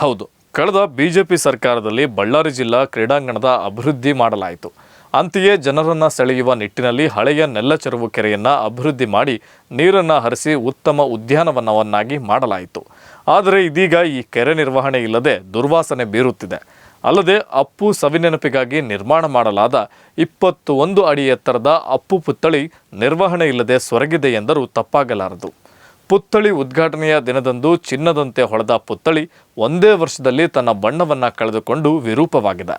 ಹೌದು. ಕಳೆದ ಬಿಜೆಪಿ ಸರ್ಕಾರದಲ್ಲಿ ಬಳ್ಳಾರಿ ಜಿಲ್ಲಾ ಕ್ರೀಡಾಂಗಣದ ಅಭಿವೃದ್ಧಿ ಮಾಡಲಾಯಿತು. ಅಂತೆಯೇ ಜನರನ್ನು ಸೆಳೆಯುವ ನಿಟ್ಟಿನಲ್ಲಿ ಹಳೆಯ ನೆಲ್ಲಚೆರುವು ಕೆರೆಯನ್ನು ಅಭಿವೃದ್ಧಿ ಮಾಡಿ ನೀರನ್ನು ಹರಿಸಿ ಉತ್ತಮ ಉದ್ಯಾನವನವನ್ನಾಗಿ ಮಾಡಲಾಯಿತು. ಆದರೆ ಇದೀಗ ಈ ಕೆರೆ ನಿರ್ವಹಣೆ ಇಲ್ಲದೆ ದುರ್ವಾಸನೆ ಬೀರುತ್ತಿದೆ. ಅಲ್ಲದೆ ಅಪ್ಪು ಸವಿನೆನಪಿಗಾಗಿ ನಿರ್ಮಾಣ ಮಾಡಲಾದ ಇಪ್ಪತ್ತು ಒಂದು ಅಡಿ ಎತ್ತರದ ಅಪ್ಪು ಪುತ್ಥಳಿ ನಿರ್ವಹಣೆ ಇಲ್ಲದೆ ಸೊರಗಿದೆ ಎಂದರೂ ತಪ್ಪಾಗಲಾರದು. ಪುತ್ಥಳಿ ಉದ್ಘಾಟನೆಯ ದಿನದಂದು ಚಿನ್ನದಂತೆ ಹೊಳೆದ ಪುತ್ಥಳಿ ಒಂದೇ ವರ್ಷದಲ್ಲಿ ತನ್ನ ಬಣ್ಣವನ್ನು ಕಳೆದುಕೊಂಡು ವಿರೂಪವಾಗಿದೆ.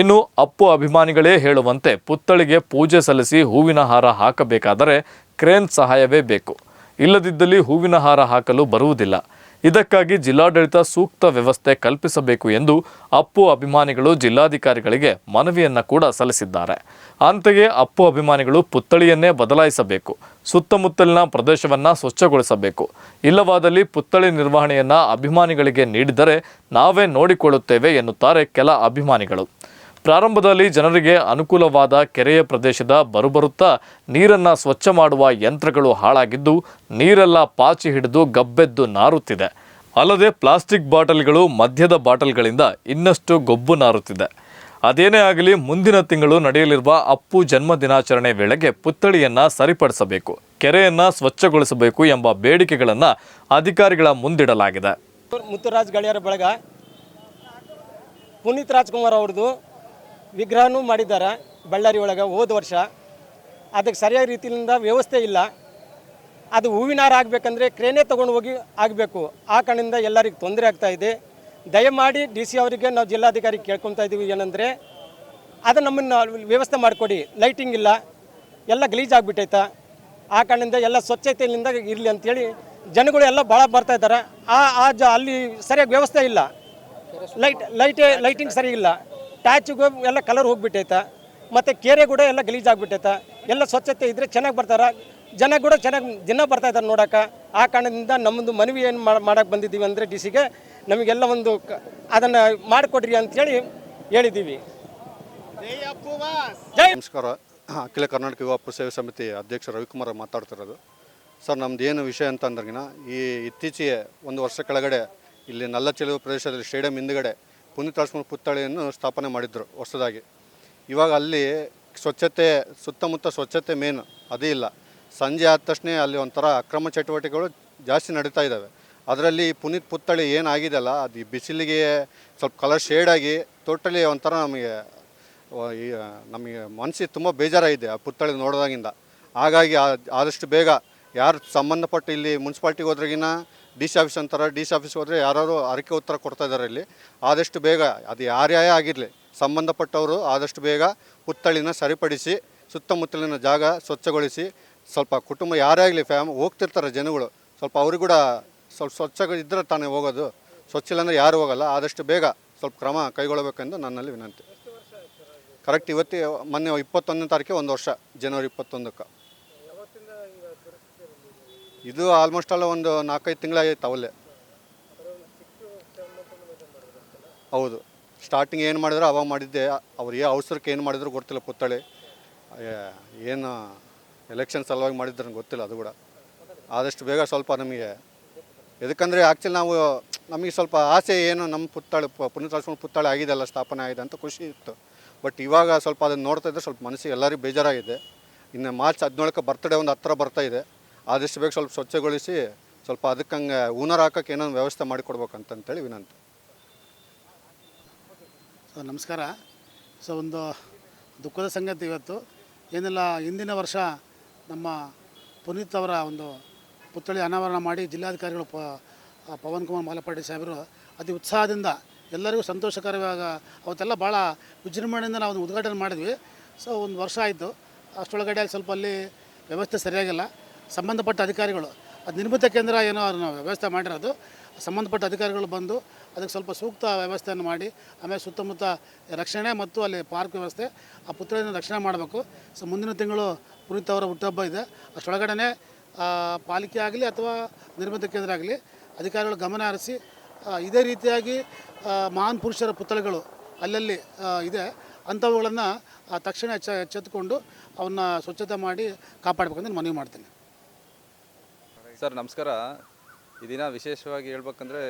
ಇನ್ನು ಅಪ್ಪು ಅಭಿಮಾನಿಗಳೇ ಹೇಳುವಂತೆ ಪುತ್ಥಳಿಗೆ ಪೂಜೆ ಸಲ್ಲಿಸಿ ಹೂವಿನ ಹಾರ ಹಾಕಬೇಕಾದರೆ ಕ್ರೇನ್ ಸಹಾಯವೇ ಬೇಕು. ಇಲ್ಲದಿದ್ದಲ್ಲಿ ಹೂವಿನ ಹಾರ ಹಾಕಲು ಬರುವುದಿಲ್ಲ. ಇದಕ್ಕಾಗಿ ಜಿಲ್ಲಾಡಳಿತ ಸೂಕ್ತ ವ್ಯವಸ್ಥೆ ಕಲ್ಪಿಸಬೇಕು ಎಂದು ಅಪ್ಪು ಅಭಿಮಾನಿಗಳು ಜಿಲ್ಲಾಧಿಕಾರಿಗಳಿಗೆ ಮನವಿಯನ್ನ ಕೂಡ ಸಲ್ಲಿಸಿದ್ದಾರೆ. ಅಂತೆಯೇ ಅಪ್ಪು ಅಭಿಮಾನಿಗಳು ಪುತ್ಥಳಿಯನ್ನೇ ಬದಲಾಯಿಸಬೇಕು. ಸುತ್ತಮುತ್ತಲಿನ ಪ್ರದೇಶವನ್ನ ಸ್ವಚ್ಛಗೊಳಿಸಬೇಕು. ಇಲ್ಲವಾದಲ್ಲಿ ಪುತ್ಥಳಿ ನಿರ್ವಹಣೆಯನ್ನ ಅಭಿಮಾನಿಗಳಿಗೆ ನೀಡಿದರೆ ನಾವೇ ನೋಡಿಕೊಳ್ಳುತ್ತೇವೆ ಎನ್ನುತ್ತಾರೆ ಕೆಲ ಅಭಿಮಾನಿಗಳು. ಪ್ರಾರಂಭದಲ್ಲಿ ಜನರಿಗೆ ಅನುಕೂಲವಾದ ಕೆರೆಯ ಪ್ರದೇಶದ ಬರುಬರುತ್ತಾ ನೀರನ್ನು ಸ್ವಚ್ಛ ಮಾಡುವ ಯಂತ್ರಗಳು ಹಾಳಾಗಿದ್ದು ನೀರೆಲ್ಲ ಪಾಚಿ ಹಿಡಿದು ಗಬ್ಬೆದ್ದು ನಾರುತ್ತಿದೆ. ಅಲ್ಲದೆ ಪ್ಲಾಸ್ಟಿಕ್ ಬಾಟಲ್ಗಳು ಮದ್ಯದ ಬಾಟಲ್ಗಳಿಂದ ಇನ್ನಷ್ಟು ಗೊಬ್ಬು ನಾರುತ್ತಿದೆ. ಅದೇನೇ ಆಗಲಿ ಮುಂದಿನ ತಿಂಗಳು ನಡೆಯಲಿರುವ ಅಪ್ಪು ಜನ್ಮ ದಿನಾಚರಣೆ ವೇಳೆಗೆ ಪುತ್ಥಳಿಯನ್ನು ಸರಿಪಡಿಸಬೇಕು, ಕೆರೆಯನ್ನು ಸ್ವಚ್ಛಗೊಳಿಸಬೇಕು ಎಂಬ ಬೇಡಿಕೆಗಳನ್ನು ಅಧಿಕಾರಿಗಳ ಮುಂದಿಡಲಾಗಿದೆ. ಮುತ್ತುರಾಜ್ ಗಳಿಯರ ಬಳಗ ಪುನೀತ್ ರಾಜ್ಕುಮಾರ್ ಅವ್ರದ್ದು ವಿಗ್ರಹನೂ ಮಾಡಿದ್ದಾರೆ ಬಳ್ಳಾರಿ ಒಳಗೆ ಹೋದ ವರ್ಷ. ಅದಕ್ಕೆ ಸರಿಯಾದ ರೀತಿಯಿಂದ ವ್ಯವಸ್ಥೆ ಇಲ್ಲ. ಅದು ಹೂವಿನ ಹಾರ ಆಗಬೇಕಂದ್ರೆ ಕ್ರೇನೇ ತೊಗೊಂಡು ಹೋಗಿ ಆಗಬೇಕು. ಆ ಕಣದಿಂದ ಎಲ್ಲರಿಗೆ ತೊಂದರೆ ಆಗ್ತಾ ಇದೆ. ದಯಮಾಡಿ ಡಿ ಸಿ ಅವರಿಗೆ ನಾವು ಜಿಲ್ಲಾಧಿಕಾರಿ ಕೇಳ್ಕೊತಾ ಇದ್ದೀವಿ ಏನಂದರೆ, ಅದು ನಮ್ಮನ್ನು ವ್ಯವಸ್ಥೆ ಮಾಡಿಕೊಡಿ. ಲೈಟಿಂಗ್ ಇಲ್ಲ. ಎಲ್ಲ ಗಲೀಜ್ ಆಗಿಬಿಟ್ಟೈತ. ಆ ಕಣದಿಂದ ಎಲ್ಲ ಸ್ವಚ್ಛತೆಯಿಂದ ಇರಲಿ ಅಂತೇಳಿ ಜನಗಳು ಎಲ್ಲ ಭಾಳ ಬರ್ತಾ ಇದ್ದಾರೆ. ಆ ಆ ಜ ಅಲ್ಲಿ ಸರಿಯಾಗಿ ವ್ಯವಸ್ಥೆ ಇಲ್ಲ. ಲೈಟ್ ಲೈಟೇ ಲೈಟಿಂಗ್ ಸರಿ ಟ್ಯಾಚಿಗೂ ಎಲ್ಲ ಕಲರ್ ಹೋಗ್ಬಿಟ್ಟೈತೆ. ಮತ್ತು ಕೆರೆ ಕೂಡ ಎಲ್ಲ ಗಲೀಜ್ ಆಗ್ಬಿಟ್ಟೈತ. ಎಲ್ಲ ಸ್ವಚ್ಛತೆ ಇದ್ದರೆ ಚೆನ್ನಾಗಿ ಬರ್ತಾರೆ. ಜನ ಕೂಡ ಚೆನ್ನಾಗಿ ದಿನ ಬರ್ತಾ ಇದ್ದಾರೆ ನೋಡೋಕೆ ಆ ಕಾರಣದಿಂದ ನಮ್ಮದು ಮನವಿ ಏನು ಮಾಡೋಕ್ಕೆ ಬಂದಿದ್ದೀವಿ ಅಂದರೆ ಡಿ ಸಿಗೆ ನಮಗೆಲ್ಲ ಒಂದು ಕ ಅದನ್ನು ಮಾಡಿಕೊಡ್ರಿ ಅಂಥೇಳಿ ಹೇಳಿದ್ದೀವಿ. ಜೈ ನಮಸ್ಕಾರ. ಅಖಿಲ ಕರ್ನಾಟಕ ಯುವ ಅಪ್ಪು ಸೇವೆ ಸಮಿತಿ ಅಧ್ಯಕ್ಷ ರವಿಕುಮಾರ್ ಮಾತಾಡ್ತಿರೋದು ಸರ್ ನಮ್ದು ಏನು ವಿಷಯ ಅಂತ ಅಂದ್ರಗಿನ ಈ ಇತ್ತೀಚೆಗೆ ಒಂದು ವರ್ಷ ಕೆಳಗಡೆ ಇಲ್ಲಿ ನಲ್ಲ ಚೆಲುವು ಪ್ರದೇಶದಲ್ಲಿ ಸ್ಟೇಡಿಯಂ ಹಿಂದುಗಡೆ ಪುನೀತ್ ರಾಜ್ಕುಮಾರ್ ಪುತ್ಥಳಿಯನ್ನು ಸ್ಥಾಪನೆ ಮಾಡಿದ್ರು ಹೊಸದಾಗಿ. ಇವಾಗ ಅಲ್ಲಿ ಸ್ವಚ್ಛತೆ, ಸುತ್ತಮುತ್ತ ಸ್ವಚ್ಛತೆ ಮೇನ್ ಅದೇ ಇಲ್ಲ. ಸಂಜೆ ಆದ ತಕ್ಷಣ ಅಲ್ಲಿ ಒಂಥರ ಅಕ್ರಮ ಚಟುವಟಿಕೆಗಳು ಜಾಸ್ತಿ ನಡೀತಾ ಇದ್ದಾವೆ. ಅದರಲ್ಲಿ ಪುನೀತ್ ಪುತ್ಥಳಿ ಏನಾಗಿದೆಯಲ್ಲ ಅದು ಈ ಬಿಸಿಲಿಗೆ ಸ್ವಲ್ಪ ಕಲರ್ ಶೇಡಾಗಿ ಟೋಟಲಿ ಒಂಥರ ನಮಗೆ ನಮಗೆ ಮನಸ್ಸಿಗೆ ತುಂಬ ಬೇಜಾರಾಗಿದೆ ಆ ಪುತ್ಥಳಿ ನೋಡಿದಾಗಿಂದ. ಹಾಗಾಗಿ ಆದಷ್ಟು ಬೇಗ ಯಾರು ಸಂಬಂಧಪಟ್ಟ ಇಲ್ಲಿ ಮುನ್ಸಿಪಾಲ್ಟಿಗೆ ಹೋದ್ರಗಿನ ಡಿ ಸಿ ಆಫೀಸ್ ಅಂತಾರೆ, ಡಿ ಸಿ ಆಫೀಸ್ಗೆ ಹೋದರೆ ಯಾರು ಅರಕೆ ಉತ್ತರ ಕೊಡ್ತಾ ಇದ್ದಾರೆ ಇಲ್ಲಿ. ಆದಷ್ಟು ಬೇಗ, ಅದು ಯಾರ್ಯಾರೇ ಆಗಿರಲಿ, ಸಂಬಂಧಪಟ್ಟವರು ಆದಷ್ಟು ಬೇಗ ಪುತ್ಥಳಿನ ಸರಿಪಡಿಸಿ, ಸುತ್ತಮುತ್ತಲಿನ ಜಾಗ ಸ್ವಚ್ಛಗೊಳಿಸಿ, ಸ್ವಲ್ಪ ಕುಟುಂಬ ಯಾರೇ ಆಗಲಿ ಫ್ಯಾಮ್, ಹೋಗ್ತಿರ್ತಾರೆ ಜನಗಳು. ಸ್ವಲ್ಪ ಅವ್ರಿಗೆ ಕೂಡ ಸ್ವಲ್ಪ ಸ್ವಚ್ಛ ಇದ್ದರೆ ತಾನೇ ಹೋಗೋದು. ಸ್ವಚ್ಛ ಇಲ್ಲ ಅಂದರೆ ಯಾರು ಹೋಗಲ್ಲ. ಆದಷ್ಟು ಬೇಗ ಸ್ವಲ್ಪ ಕ್ರಮ ಕೈಗೊಳ್ಳಬೇಕೆಂದು ನನ್ನಲ್ಲಿ ವಿನಂತಿ. ಕರೆಕ್ಟ್ ಇವತ್ತಿ, ಮೊನ್ನೆ ಇಪ್ಪತ್ತೊಂದನೇ ತಾರೀಕು ಒಂದು ವರ್ಷ, ಜನವರಿ ಇಪ್ಪತ್ತೊಂದಕ್ಕೆ. ಇದು ಆಲ್ಮೋಸ್ಟ್ ಅಲ್ಲ ಒಂದು ನಾಲ್ಕೈದು ತಿಂಗಳಾಗೈತೆ ಅವಲ್ಲೇ. ಹೌದು. ಸ್ಟಾರ್ಟಿಂಗ್ ಏನು ಮಾಡಿದ್ರು ಅವಾಗ ಮಾಡಿದ್ದೆ. ಅವ್ರು ಏ ಅವಸರಕ್ಕೆ ಏನು ಮಾಡಿದ್ರು ಗೊತ್ತಿಲ್ಲ ಪುತ್ಥಳಿ. ಏನು ಎಲೆಕ್ಷನ್ ಸಲುವಾಗಿ ಮಾಡಿದ್ರು ಗೊತ್ತಿಲ್ಲ ಅದು ಕೂಡ. ಆದಷ್ಟು ಬೇಗ ಸ್ವಲ್ಪ ನಮಗೆ ಎದಕ್ಕಂದರೆ ಆ್ಯಕ್ಚುಲಿ ನಾವು ನಮಗೆ ಸ್ವಲ್ಪ ಆಸೆ ಏನು ನಮ್ಮ ಪುತ್ಥಳಿ, ಪ- ಪುನೀತ್ ಆಗಿದೆ ಪುತ್ಥಳಿ ಆಗಿದೆಲ್ಲ ಸ್ಥಾಪನೆ ಆಗಿದೆ ಅಂತ ಖುಷಿ ಇತ್ತು. ಬಟ್ ಇವಾಗ ಸ್ವಲ್ಪ ಅದನ್ನು ನೋಡ್ತಾ ಇದ್ದರೆ ಸ್ವಲ್ಪ ಮನಸ್ಸಿಗೆ ಎಲ್ಲರಿಗೂ ಬೇಜಾರಾಗಿದೆ. ಇನ್ನು ಮಾರ್ಚ್ ಹದಿನೇಳಕ್ಕೆ ಬರ್ತಡೇ ಒಂದು ಹತ್ತಿರ ಬರ್ತಾ ಇದೆ. ಆದಷ್ಟು ಬೇಗ ಸ್ವಲ್ಪ ಸ್ವಚ್ಛಗೊಳಿಸಿ ಸ್ವಲ್ಪ ಅದಕ್ಕೆ ಹಂಗೆ ಊನರ್ ಏನೋ ಒಂದು ವ್ಯವಸ್ಥೆ ಮಾಡಿಕೊಡ್ಬೇಕಂತಂತೇಳಿ ವಿನಂತಿ. ಸೊ ನಮಸ್ಕಾರ. ಸೊ, ಒಂದು ದುಃಖದ ಸಂಗತಿ ಇವತ್ತು. ಏನೆಲ್ಲ ಹಿಂದಿನ ವರ್ಷ ನಮ್ಮ ಪುನೀತ್ ಅವರ ಒಂದು ಪುತ್ಥಳಿ ಅನಾವರಣ ಮಾಡಿ ಜಿಲ್ಲಾಧಿಕಾರಿಗಳು ಪವನ್ ಕುಮಾರ್ ಮಾಲಪಾಡಿ ಸಾಹೇಬರು ಅತಿ ಉತ್ಸಾಹದಿಂದ ಎಲ್ಲರಿಗೂ ಸಂತೋಷಕರವಾಗ ಅವತ್ತೆಲ್ಲ ಭಾಳ ವಿಜೃಂಭಣೆಯಿಂದ ನಾವು ಉದ್ಘಾಟನೆ ಮಾಡಿದ್ವಿ. ಸೊ, ಒಂದು ವರ್ಷ ಆಯಿತು. ಅಷ್ಟೊಳಗಡೆ ಸ್ವಲ್ಪ ಅಲ್ಲಿ ವ್ಯವಸ್ಥೆ ಸರಿಯಾಗಿಲ್ಲ. ಸಂಬಂಧಪಟ್ಟ ಅಧಿಕಾರಿಗಳು. ಅದು ನಿರ್ಮಿತ ಕೇಂದ್ರ ಏನೋ ಅದನ್ನು ವ್ಯವಸ್ಥೆ ಮಾಡಿರೋದು. ಸಂಬಂಧಪಟ್ಟ ಅಧಿಕಾರಿಗಳು ಬಂದು ಅದಕ್ಕೆ ಸ್ವಲ್ಪ ಸೂಕ್ತ ವ್ಯವಸ್ಥೆಯನ್ನು ಮಾಡಿ, ಆಮೇಲೆ ಸುತ್ತಮುತ್ತ ರಕ್ಷಣೆ ಮತ್ತು ಅಲ್ಲಿ ಪಾರ್ಕ್ ವ್ಯವಸ್ಥೆ, ಆ ಪುತ್ಥಳಿಯನ್ನು ರಕ್ಷಣೆ ಮಾಡಬೇಕು. ಸೊ, ಮುಂದಿನ ತಿಂಗಳು ಪುನೀತ್ ಅವರ ಹುಟ್ಟುಹಬ್ಬ ಇದೆ. ಅಷ್ಟೊಳಗಡೆ ಪಾಲಿಕೆ ಆಗಲಿ ಅಥವಾ ನಿರ್ಮಿತ ಕೇಂದ್ರ ಆಗಲಿ ಅಧಿಕಾರಿಗಳು ಗಮನ ಹರಿಸಿ ಇದೇ ರೀತಿಯಾಗಿ ಮಹಾನ್ ಪುರುಷರ ಪುತ್ಥಳಿಗಳು ಅಲ್ಲಲ್ಲಿ ಇದೆ. ಅಂಥವುಗಳನ್ನು ತಕ್ಷಣ ಎಚ್ಚ, ಎಚ್ಚೆತ್ತುಕೊಂಡು ಅವನ್ನ ಸ್ವಚ್ಛತೆ ಮಾಡಿ ಕಾಪಾಡಬೇಕಂತ ಮನವಿ ಮಾಡ್ತೀನಿ. ಸರ್, ನಮಸ್ಕಾರ. ಈ ದಿನ ವಿಶೇಷವಾಗಿ ಹೇಳ್ಬೇಕಂದ್ರೆ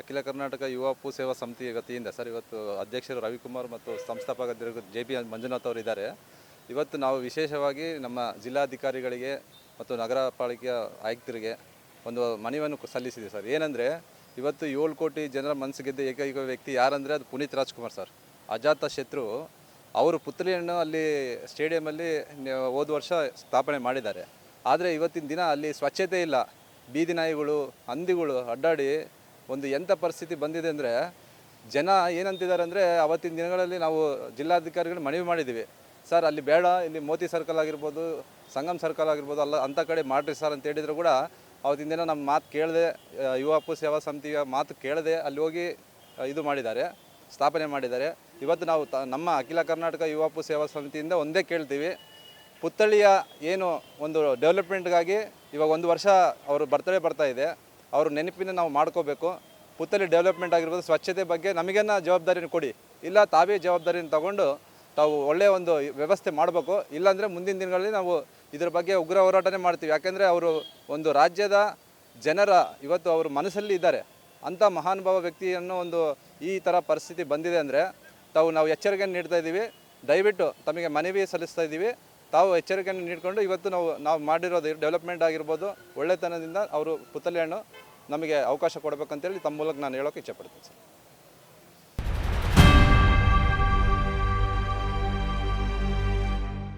ಅಖಿಲ ಕರ್ನಾಟಕ ಯುವ ಪೂ ಸೇವಾ ಸಮಿತಿ ವತಿಯಿಂದ ಸರ್, ಇವತ್ತು ಅಧ್ಯಕ್ಷರು ರವಿಕುಮಾರ್ ಮತ್ತು ಸಂಸ್ಥಾಪಕ ಜೆ ಪಿ ಮಂಜುನಾಥ್ ಅವರು ಇದ್ದಾರೆ. ಇವತ್ತು ನಾವು ವಿಶೇಷವಾಗಿ ನಮ್ಮ ಜಿಲ್ಲಾಧಿಕಾರಿಗಳಿಗೆ ಮತ್ತು ನಗರ ಪಾಲಿಕೆಯ ಆಯುಕ್ತರಿಗೆ ಒಂದು ಮನವಿಯನ್ನು ಸಲ್ಲಿಸಿದೆ ಸರ್. ಏನಂದರೆ, ಇವತ್ತು ಏಳು ಕೋಟಿ ಜನರ ಮನಸ್ಸು ಗೆದ್ದ ಏಕೈಕ ವ್ಯಕ್ತಿ ಯಾರಂದರೆ ಅದು ಪುನೀತ್ ರಾಜ್ಕುಮಾರ್ ಸರ್. ಅಜಾತ ಶತ್ರು ಅವರು ಪುತ್ರಿಯನ್ನು ಅಲ್ಲಿ ಸ್ಟೇಡಿಯಮಲ್ಲಿ ಹೋದ ವರ್ಷ ಸ್ಥಾಪನೆ ಮಾಡಿದ್ದಾರೆ. ಆದರೆ ಇವತ್ತಿನ ದಿನ ಅಲ್ಲಿ ಸ್ವಚ್ಛತೆ ಇಲ್ಲ. ಬೀದಿ ನಾಯಿಗಳು, ಹಂದಿಗಳು ಅಡ್ಡಾಡಿ ಒಂದು ಎಂಥ ಪರಿಸ್ಥಿತಿ ಬಂದಿದೆ ಅಂದರೆ ಜನ ಏನಂತಿದ್ದಾರೆ ಅಂದರೆ ಅವತ್ತಿನ ದಿನಗಳಲ್ಲಿ ನಾವು ಜಿಲ್ಲಾಧಿಕಾರಿಗಳು ಮನವಿ ಮಾಡಿದ್ದೀವಿ. ಸರ್, ಅಲ್ಲಿ ಬೇಡ, ಇಲ್ಲಿ ಮೋತಿ ಸರ್ಕಲ್ ಆಗಿರ್ಬೋದು, ಸಂಗಮ್ ಸರ್ಕಲ್ ಆಗಿರ್ಬೋದು, ಅಲ್ಲ ಅಂಥ ಕಡೆ ಮಾಡಿರಿ ಸರ್ ಅಂತ ಹೇಳಿದ್ರು ಕೂಡ ಅವತ್ತಿನ ದಿನ ನಮ್ಮ ಮಾತು ಕೇಳದೆ ಯುವ ಅಪ್ಪು ಸೇವಾ ಸಮಿತಿಯ ಮಾತು ಕೇಳದೆ ಅಲ್ಲಿ ಹೋಗಿ ಇದು ಮಾಡಿದ್ದಾರೆ, ಸ್ಥಾಪನೆ ಮಾಡಿದ್ದಾರೆ. ಇವತ್ತು ನಾವು ನಮ್ಮ ಅಖಿಲ ಕರ್ನಾಟಕ ಯುವ ಅಪ್ಪು ಸೇವಾ ಸಮಿತಿಯಿಂದ ಒಂದೇ ಕೇಳ್ತೀವಿ. ಪುತ್ಥಳಿಯ ಏನು ಒಂದು ಡೆವಲಪ್ಮೆಂಟ್ಗಾಗಿ ಇವಾಗ ಒಂದು ವರ್ಷ ಅವರು ಬರ್ತಡೇ ಬರ್ತಾ ಇದೆ. ಅವ್ರ ನೆನಪಿನ ನಾವು ಮಾಡ್ಕೋಬೇಕು. ಪುತ್ತಳಿ ಡೆವಲಪ್ಮೆಂಟ್ ಆಗಿರ್ಬೋದು, ಸ್ವಚ್ಛತೆ ಬಗ್ಗೆ ನಮಗೇನ ಜವಾಬ್ದಾರಿನ ಕೊಡಿ. ಇಲ್ಲ, ತಾವೇ ಜವಾಬ್ದಾರಿನ ತಗೊಂಡು ತಾವು ಒಳ್ಳೆಯ ಒಂದು ವ್ಯವಸ್ಥೆ ಮಾಡಬೇಕು. ಇಲ್ಲಾಂದರೆ ಮುಂದಿನ ದಿನಗಳಲ್ಲಿ ನಾವು ಇದ್ರ ಬಗ್ಗೆ ಉಗ್ರ ಹೋರಾಟನೇ ಮಾಡ್ತೀವಿ. ಯಾಕೆಂದರೆ ಅವರು ಒಂದು ರಾಜ್ಯದ ಜನರ ಇವತ್ತು ಅವರ ಮನಸ್ಸಲ್ಲಿ ಇದ್ದಾರೆ. ಅಂಥ ಮಹಾನುಭಾವ ವ್ಯಕ್ತಿಯನ್ನು ಒಂದು ಈ ಥರ ಪರಿಸ್ಥಿತಿ ಬಂದಿದೆ ಅಂದರೆ ತಾವು ನಾವು ಎಚ್ಚರಿಕೆಯನ್ನು ನೀಡ್ತಾ ಇದ್ದೀವಿ. ದಯವಿಟ್ಟು ತಮಗೆ ಮನವಿ ಸಲ್ಲಿಸ್ತಾ ಇದ್ದೀವಿ. ತಾವು ಎಚ್ಚರಿಕೆಯನ್ನು ನೀಡಿಕೊಂಡು ಇವತ್ತು ನಾವು ನಾವು ಮಾಡಿರೋದು ಡೆವಲಪ್ಮೆಂಟ್ ಆಗಿರ್ಬೋದು, ಒಳ್ಳೆತನದಿಂದ ಅವರು ಪುತ್ತಳಿಯನ್ನು ನಮಗೆ ಅವಕಾಶ ಕೊಡಬೇಕಂತೇಳಿ ತಮ್ಮ ಮೂಲಕ ನಾನು ಹೇಳೋಕೆ ಇಚ್ಛೆಪಡ್ತೀನಿ ಸರ್.